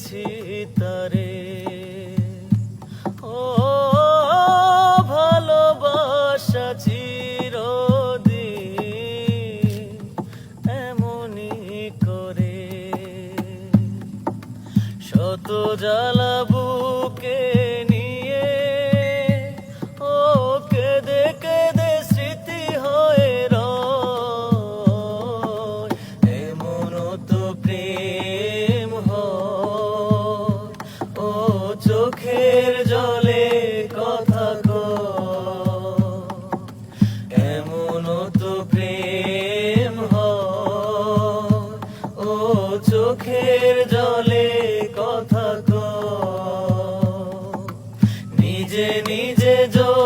দেখেছি তারে। ও ভালোবাসা চিরদিন এমনি করে। শত জ্বালাবু কত ও চোখের কথা নিজে নিজে জল